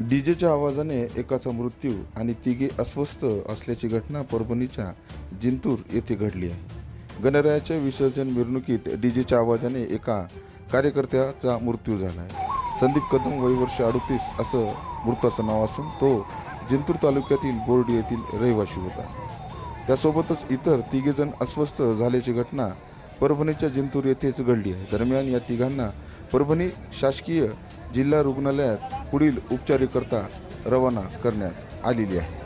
डीजेच्या आवाजाने एकाचा मृत्यू आणि तिघे अस्वस्थ असल्याची घटना परभणीच्या जिंतूर येथे घडली आहे. गणरायाच्या विसर्जन मिरवणुकीत डीजेच्या आवाजाने एका कार्यकर्त्याचा मृत्यू झाला आहे. संदीप कदम वय वर्ष अडतीस असं मृताचं नाव असून तो जिंतूर तालुक्यातील बोर्डी येथील रहिवासी होता. त्यासोबतच इतर तिघेजण अस्वस्थ झाल्याची घटना परभणीच्या जिंतूर येथेच घडली आहे. दरम्यान या तिघांना परभणी शासकीय जिल्हा रुग्णालयात पुढील उपचाराकरता रवाना करण्यात आलेली आहे.